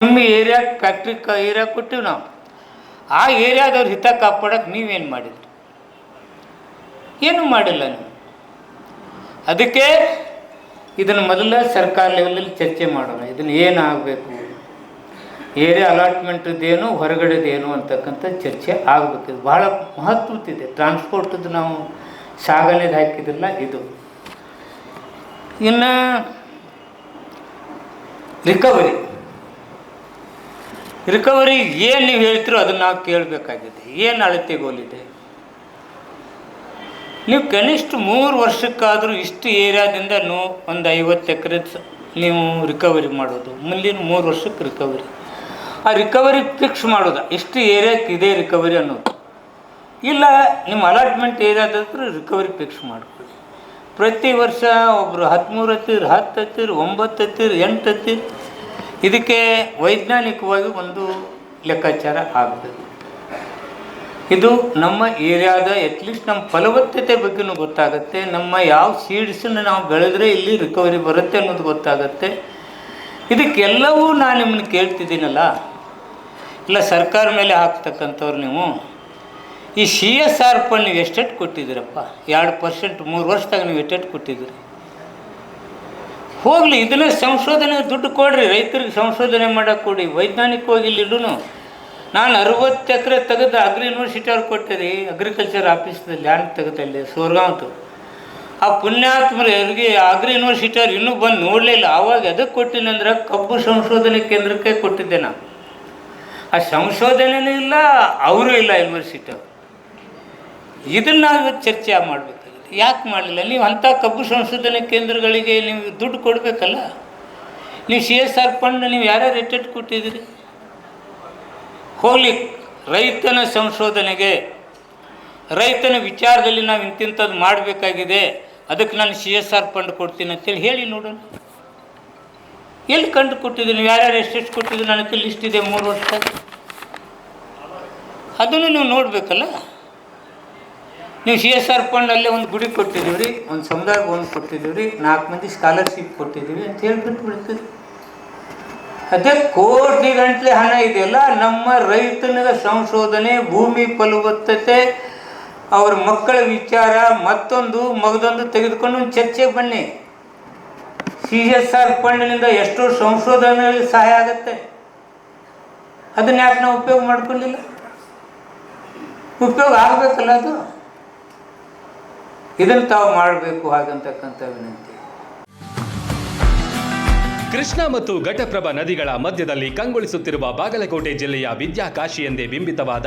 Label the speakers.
Speaker 1: ನಿಮ್ಮ area factory ಕ area ಕೊಟ್ಟಿವಿ ನಾವು. ಆ ಏರಿಯಾದವ್ರ ಹಿತ ಕಾಪಾಡೋಕ್ಕೆ ನೀವೇನು ಮಾಡಿದ್ರಿ? ಏನು ಮಾಡಿಲ್ಲ ನೀವು? ಅದಕ್ಕೆ ಇದನ್ನು ಮೊದಲ ಸರ್ಕಾರ ಲೆವೆಲಲ್ಲಿ ಚರ್ಚೆ ಮಾಡೋಣ. ಇದನ್ನು ಏನಾಗಬೇಕು ಏರಿಯಾ ಅಲಾಟ್ಮೆಂಟದ್ದೇನು ಹೊರಗಡೆದೇನು ಅಂತಕ್ಕಂಥ ಚರ್ಚೆ ಆಗಬೇಕು. ಇದು ಭಾಳ ಮಹತ್ವದ್ದಿದೆ. ಟ್ರಾನ್ಸ್ಪೋರ್ಟದ್ದು ನಾವು ಸಾಗಣೆದು ಹಾಕಿದಿಲ್ಲ, ಇದು. ಇನ್ನು ರಿಕವರಿ ರಿಕವರಿ ಏನು ನೀವು ಹೇಳ್ತೀರೋ ಅದನ್ನು ನಾವು ಕೇಳಬೇಕಾಗಿದೆ. ಏನು ಅಳತೆಗೋಲಿದೆ ನೀವು ಕನಿಷ್ಠ ಮೂರು ವರ್ಷಕ್ಕಾದರೂ ಇಷ್ಟು ಏರಿಯಾದಿಂದ ನೋ, ಒಂದು ಐವತ್ತು ಎಕರೆ ನೀವು ರಿಕವರಿ ಮಾಡೋದು. ಮುಂದಿನ ಮೂರು ವರ್ಷಕ್ಕೆ ರಿಕವರಿ ಆ ರಿಕವರಿ ಫಿಕ್ಸ್ ಮಾಡೋದು. ಇಷ್ಟು ಏರಿಯಾಕ್ಕೆ ಇದೇ ರಿಕವರಿ ಅನ್ನೋದು. ಇಲ್ಲ, ನಿಮ್ಮ ಅಲಾಟ್ಮೆಂಟ್ ಏರಿಯಾದ್ರೆ ರಿಕವರಿ ಫಿಕ್ಸ್ ಮಾಡ್ಕೊಳ್ಳಿ. ಪ್ರತಿ ವರ್ಷ ಒಬ್ಬರು ಹದಿಮೂರು ಹತ್ತಿರ, ಹತ್ತು ಹತ್ತಿರ, ಒಂಬತ್ತು ಹತ್ತಿರ, ಎಂಟು ಹತ್ತಿರ ಇದಕ್ಕೆ ವೈಜ್ಞಾನಿಕವಾಗಿ ಒಂದು ಲೆಕ್ಕಾಚಾರ ಆಗ್ತದೆ. ಇದು ನಮ್ಮ ಏರಿಯಾದ ಅಟ್ಲೀಸ್ಟ್ ನಮ್ಮ ಫಲವತ್ತತೆ ಬಗ್ಗೆನೂ ಗೊತ್ತಾಗುತ್ತೆ. ನಮ್ಮ ಯಾವ ಸೀಡ್ಸನ್ನು ನಾವು ಬೆಳೆದ್ರೆ ಇಲ್ಲಿ ರಿಕವರಿ ಬರುತ್ತೆ ಅನ್ನೋದು ಗೊತ್ತಾಗುತ್ತೆ. ಇದಕ್ಕೆಲ್ಲವೂ ನಾನು ನಿಮ್ಮನ್ನು ಕೇಳ್ತಿದ್ದೀನಲ್ಲ? ಇಲ್ಲ, ಸರ್ಕಾರ ಮೇಲೆ ಹಾಕ್ತಕ್ಕಂಥವ್ರು ನೀವು? ಈ ಸಿ ಎಸ್ ಆರ್ ಪಲ್ ನೀವು ಎಷ್ಟೆಷ್ಟು ಕೊಟ್ಟಿದ್ದೀರಪ್ಪ? ಎರಡು ಪರ್ಸೆಂಟ್ ಮೂರು ವರ್ಷದಾಗ ನೀವು ಎಷ್ಟೆಷ್ಟು ಕೊಟ್ಟಿದ್ದೀರಿ? ಹೋಗಲಿ, ಇದನ್ನು ಸಂಶೋಧನೆ ದುಡ್ಡು ಕೊಡ್ರಿ, ರೈತರಿಗೆ ಸಂಶೋಧನೆ ಮಾಡೋಕೆ ಕೊಡಿ. ವೈಜ್ಞಾನಿಕವಾಗಿ ಇಲ್ಲಿಡೂ ನಾನು ಅರವತ್ತು ಎಕರೆ ತೆಗೆದು ಅಗ್ರಿ ಯೂನಿವರ್ಸಿಟಿ ಅವ್ರು ಕೊಟ್ಟೆ ರೀ ಅಗ್ರಿಕಲ್ಚರ್ ಆಫೀಸ್ದಲ್ಲಿ ಲ್ಯಾಂಡ್ ತೆಗೆದಲ್ಲಿ ಸೋರ್ಗಾಂತು ಆ ಪುಣ್ಯಾತ್ಮರಿಗೆ ಅಗ್ರಿ ಯೂನಿವರ್ಸಿಟಿ ಅವ್ರು ಇನ್ನೂ ಬಂದು ನೋಡಲಿಲ್ಲ. ಆವಾಗ ಎದಕ್ಕೆ ಕೊಟ್ಟಿನಿ ಅಂದ್ರೆ ಕಬ್ಬು ಸಂಶೋಧನೆ ಕೇಂದ್ರಕ್ಕೆ ಕೊಟ್ಟಿದ್ದೆ ನಾನು. ಆ ಸಂಶೋಧನೆಯೂ ಇಲ್ಲ, ಅವರೂ ಇಲ್ಲ ಯೂನಿವರ್ಸಿಟಿ ಅವರು. ಇದನ್ನು ಚರ್ಚೆ ಮಾಡಬೇಕಾಗಿದೆ ಯಾಕೆ ಮಾಡಲಿಲ್ಲ? ನೀವು ಅಂಥ ಕಬ್ಬು ಸಂಶೋಧನೆ ಕೇಂದ್ರಗಳಿಗೆ ನೀವು ದುಡ್ಡು ಕೊಡಬೇಕಲ್ಲ? ನೀವು ಸಿ ಎಸ್ ಆರ್ ಫಂಡ್ ನೀವು ಯಾರ್ಯಾರು ಎಟ್ಟೆಟ್ಟು ಕೊಟ್ಟಿದ್ದೀರಿ? ಹೋಗ್ಲಿ ರೈತನ ಸಂಶೋಧನೆಗೆ, ರೈತನ ವಿಚಾರದಲ್ಲಿ ನಾವು ಇಂತಿಂಥದ್ದು ಮಾಡಬೇಕಾಗಿದೆ. ಅದಕ್ಕೆ ನಾನು ಸಿ ಎಸ್ ಆರ್ ಫಂಡ್ ಕೊಡ್ತೀನಿ ಅಂತೇಳಿ ಹೇಳಿ ನೋಡೋಣ. ಎಲ್ಲಿ ಕಂಡು ಕೊಟ್ಟಿದ್ದೀನಿ ನೀವು ಯಾರ್ಯಾರು ಎಷ್ಟೆಷ್ಟು ಕೊಟ್ಟಿದ್ದೀನಿ ನನಗೆ ಲಿಸ್ಟ್ ಇದೆ ಮೂರು ವರ್ಷ. ಅದನ್ನು ನೀವು ನೋಡಬೇಕಲ್ಲ? ನೀವು ಸಿ ಎಸ್ ಆರ್ ಫಂಡ್ ಅಲ್ಲೇ ಒಂದು ಗುಡಿ ಕೊಟ್ಟಿದ್ದೀವಿ ರೀ ಒಂದು ಸಮುದಾಯ ಒಂದು ಕೊಟ್ಟಿದ್ದೀವಿ ರೀ ನಾಲ್ಕು ಮಂದಿ ಸ್ಕಾಲರ್ಶಿಪ್ ಕೊಟ್ಟಿದ್ದೀವಿ ಅಂತ ಹೇಳ್ಬಿಟ್ಟು ಬಿಡ್ತೀವಿ ಅದೇ ಕೋಟಿ ಗಂಟಲೆ ಹಣ ಇದೆಯಲ್ಲ, ನಮ್ಮ ರೈತನ ಸಂಶೋಧನೆ, ಭೂಮಿ ಫಲವತ್ತತೆ, ಅವ್ರ ಮಕ್ಕಳ ವಿಚಾರ, ಮತ್ತೊಂದು ಮಗದೊಂದು ತೆಗೆದುಕೊಂಡು ಒಂದು ಚರ್ಚೆಗೆ ಬನ್ನಿ. ಸಿ ಎಸ್ ಆರ್ ಫಂಡ್ನಿಂದ ಎಷ್ಟೋ ಸಂಶೋಧನೆಯಲ್ಲಿ ಸಹಾಯ ಆಗುತ್ತೆ. ಅದನ್ನ ಯಾಕೆ ನಾವು ಉಪಯೋಗ ಮಾಡ್ಕೊಂಡಿಲ್ಲ? ಉಪಯೋಗ ಆಗಬೇಕಲ್ಲ ಅದು? ಇದನ್ನು ತಾವು ಮಾಡಬೇಕು ಹಾಗಂತಕ್ಕಂಥ ವಿನಂತಿ.
Speaker 2: ಕೃಷ್ಣ ಮತ್ತು ಘಟಪ್ರಭಾ ನದಿಗಳ ಮಧ್ಯದಲ್ಲಿ ಕಂಗೊಳಿಸುತ್ತಿರುವ ಬಾಗಲಕೋಟೆ ಜಿಲ್ಲೆಯ ವಿದ್ಯಾಕಾಶಿ ಎಂದೇ ಬಿಂಬಿತವಾದ